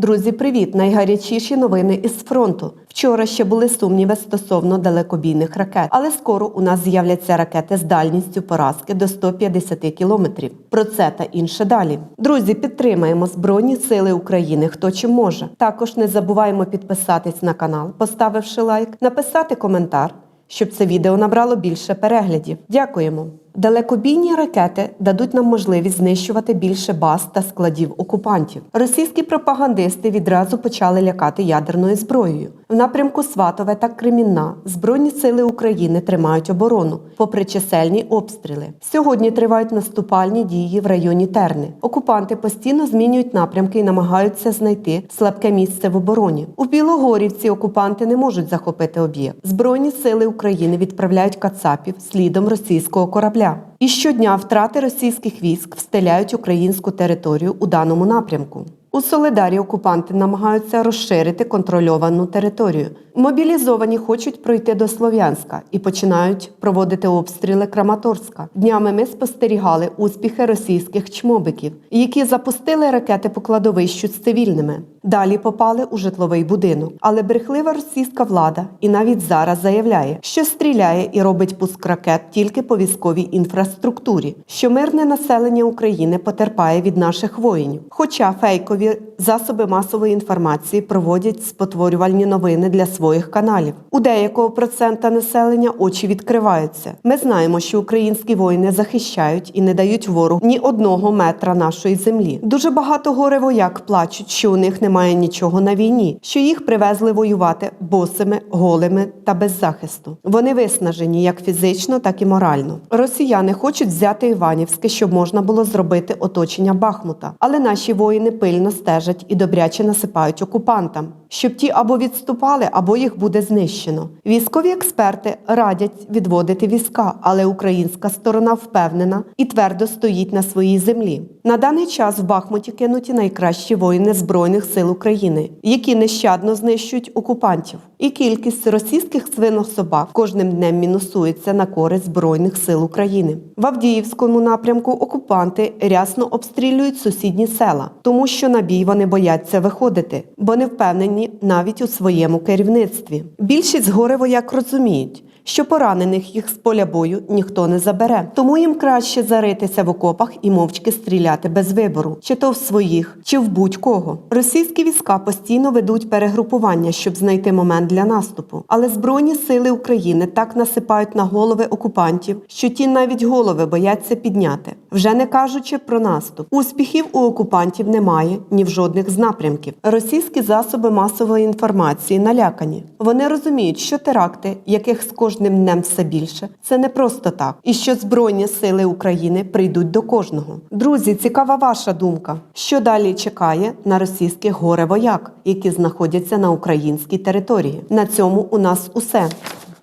Друзі, привіт! Найгарячіші новини із фронту. Вчора ще були сумніви стосовно далекобійних ракет, але скоро у нас з'являться ракети з дальністю поразки до 150 кілометрів. Про це та інше далі. Друзі, підтримаємо Збройні Сили України, хто чим може. Також не забуваємо підписатись на канал, поставивши лайк, написати коментар, щоб це відео набрало більше переглядів. Дякуємо. Далекобійні ракети дадуть нам можливість знищувати більше баз та складів окупантів. Російські пропагандисти відразу почали лякати ядерною зброєю. В напрямку Сватове та Кремінна Збройні сили України тримають оборону, попри чисельні обстріли. Сьогодні тривають наступальні дії в районі Терни. Окупанти постійно змінюють напрямки і намагаються знайти слабке місце в обороні. У Білогорівці окупанти не можуть захопити об'єкт. Збройні сили України відправляють кацапів слідом російського корабля. І щодня втрати російських військ встеляють українську територію у даному напрямку. У Солидарі окупанти намагаються розширити контрольовану територію. Мобілізовані хочуть пройти до Слов'янська і починають проводити обстріли Краматорська. Днями ми спостерігали успіхи російських чмобиків, які запустили ракети по кладовищу з цивільними. Далі попали у житловий будинок. Але брехлива російська влада і навіть зараз заявляє, що стріляє і робить пуск ракет тільки по військовій інфраструктурі, що мирне населення України потерпає від наших воїнів. Хоча фейкові засоби масової інформації проводять спотворювальні новини для своїх каналів. У деякого процента населення очі відкриваються. Ми знаємо, що українські воїни захищають і не дають ворогу ні одного метра нашої землі. Дуже багато горе-вояк плачуть, що у них немає нічого на війні, що їх привезли воювати босими, голими та без захисту. Вони виснажені як фізично, так і морально. Росіяни хочуть взяти Іванівське, щоб можна було зробити оточення Бахмута, але наші воїни пильно стежать і добряче насипають окупантам, щоб ті або відступали, або їх буде знищено. Військові експерти радять відводити війська, але українська сторона впевнена і твердо стоїть на своїй землі. На даний час в Бахмуті кинуті найкращі воїни збройних сил України, які нещадно знищують окупантів. І кількість російських свинособак кожним днем мінусується на користь збройних сил України. В Авдіївському напрямку окупанти рясно обстрілюють сусідні села, тому що на бій вони бояться виходити, бо не впевнені навіть у своєму керівництві. Більшість горе-вояк розуміють. Що поранених їх з поля бою ніхто не забере, тому їм краще заритися в окопах і мовчки стріляти без вибору, чи то в своїх, чи в будь-кого. Російські війська постійно ведуть перегрупування, щоб знайти момент для наступу. Але збройні сили України так насипають на голови окупантів, що ті навіть голови бояться підняти, вже не кажучи про наступ. Успіхів у окупантів немає ні в жодних з напрямків. Російські засоби масової інформації налякані. Вони розуміють, що теракти, яких з кожним днем все більше, це не просто так, і що збройні сили України прийдуть до кожного. Друзі, цікава ваша думка. Що далі чекає на російських горе-вояк, які знаходяться на українській території? На цьому у нас усе.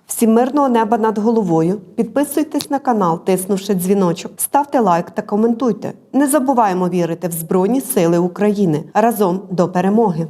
Всім мирного неба над головою. Підписуйтесь на канал, тиснувши дзвіночок, ставте лайк та коментуйте. Не забуваємо вірити в Збройні Сили України разом до перемоги.